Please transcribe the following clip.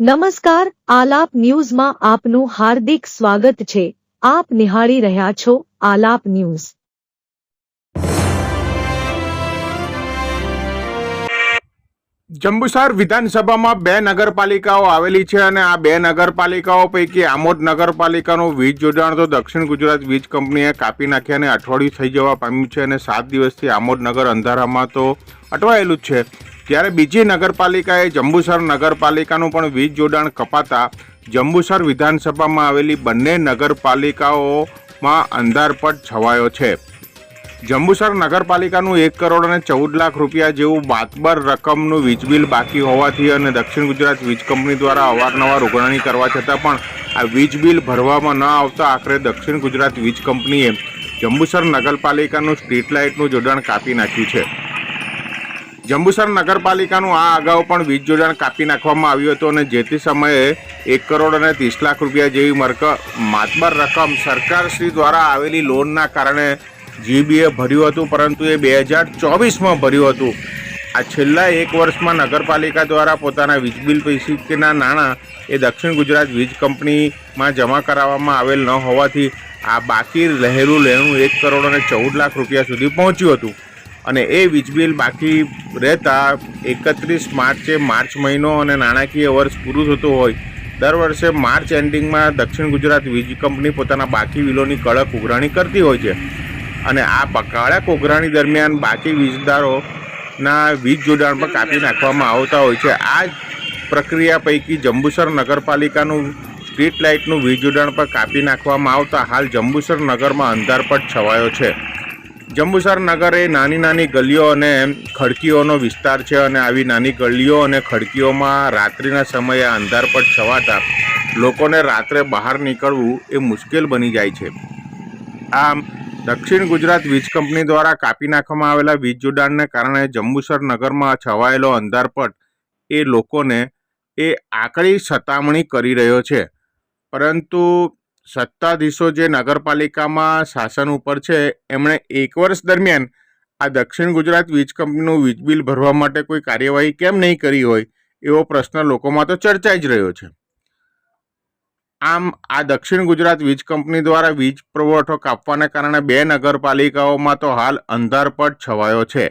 નમસ્કાર, આલાપ ન્યૂઝમાં આપનું હાર્દિક સ્વાગત છે. આપ નિહાળી રહ્યા છો આલાપ ન્યૂઝ. જંબુસર વિધાનસભામાં બે નગરપાલિકાઓ આવેલી છે અને આ બે નગરપાલિકાઓ પૈકી આમોદ નગરપાલિકાનું વીજ જોડાણ તો દક્ષિણ ગુજરાત વીજ કંપનીએ કાપી નાખ્યા અને અઠવાડિયું થઈ જવા પામ્યું છે અને સાત દિવસથી આમોદ નગર અંધારામાં તો અટવાયેલું જ છે. ત્યારે બીજી નગરપાલિકાએ જંબુસર નગરપાલિકાનું પણ વીજ જોડાણ કપાતા જંબુસર વિધાનસભામાં આવેલી બંને નગરપાલિકાઓમાં અંધારપટ છવાયો છે. જંબુસર નગરપાલિકાનું એક કરોડ અને ચૌદ લાખ રૂપિયા જેવું બાતબર રકમનું વીજ બિલ બાકી હોવાથી અને દક્ષિણ ગુજરાત વીજ કંપની દ્વારા અવારનવાર ઉઘરાણી કરવા છતાં પણ આ વીજ બિલ ભરવામાં ન આવતા આખરે દક્ષિણ ગુજરાત વીજ કંપનીએ જંબુસર નગરપાલિકાનું સ્ટ્રીટ લાઇટનું જોડાણ કાપી નાખ્યું છે. જંબુસર નગરપાલિકાનું આ અગાઉ પણ વીજ જોડાણ કાપી નાખવામાં આવ્યું હતું અને જે તે સમયે એક કરોડ અને ત્રીસ લાખ રૂપિયા જેવી મરક, માતબર રકમ સરકારશ્રી દ્વારા આવેલી લોનના કારણે જીબીએ ભર્યું હતું, પરંતુ એ બે હજાર ચોવીસમાં ભર્યું હતું. આ છેલ્લા એક વર્ષમાં નગરપાલિકા દ્વારા પોતાના વીજ બિલ પૈકીના નાણાં એ દક્ષિણ ગુજરાત વીજ કંપનીમાં જમા કરાવવામાં આવેલ ન હોવાથી આ બાકી રહેલું લેણું એક કરોડ અને ચૌદ લાખ રૂપિયા સુધી પહોંચ્યું હતું. અને એ વીજ બિલ બાકી રહેતા એકત્રીસ માર્ચે માર્ચ મહિનો અને નાણાકીય વર્ષ પૂરું થતું હોય, દર વર્ષે માર્ચ એન્ડિંગમાં દક્ષિણ ગુજરાત વીજ કંપની પોતાના બાકી બિલોની કડક ઉઘરાણી કરતી હોય છે. અને આ કડક ઉઘરાણી દરમિયાન બાકી વીજદારોના વીજ જોડાણ પણ કાપી નાખવામાં આવતા હોય છે. આ પ્રક્રિયા પૈકી જંબુસર નગરપાલિકાનું સ્ટ્રીટ લાઇટનું વીજ જોડાણ પર કાપી નાખવામાં આવતા હાલ જંબુસર નગરમાં અંધારપટ છવાયો છે. જંબુસર નગર એ નાની નાની ગલીઓ અને ખડકીઓનો વિસ્તાર છે અને આવી નાની ગલીઓ અને ખડકીઓમાં રાત્રિના સમયે અંધારપટ છવાતા લોકોને રાત્રે બહાર નીકળવું એ મુશ્કેલ બની જાય છે. આમ, દક્ષિણ ગુજરાત વીજ કંપની દ્વારા કાપી નાખવામાં આવેલા વીજ જોડાણને કારણે જંબુસર નગરમાં છવાયેલો અંધારપટ એ લોકોને એ આકરી સતામણી કરી રહ્યો છે. પરંતુ સત્તાધીશો જે નગરપાલિકામાં શાસન ઉપર છે, એમણે એક વર્ષ દરમિયાન આ દક્ષિણ ગુજરાત વીજ કંપનીનું વીજ બિલ ભરવા માટે કોઈ કાર્યવાહી કેમ નહીં કરી હોય, એવો પ્રશ્ન લોકોમાં તો ચર્ચાઈ જ રહ્યો છે. આમ, આ દક્ષિણ ગુજરાત વીજ કંપની દ્વારા વીજ પુરવઠો કાપવાને કારણે બે નગરપાલિકાઓમાં તો હાલ અંધારપટ છવાયો છે.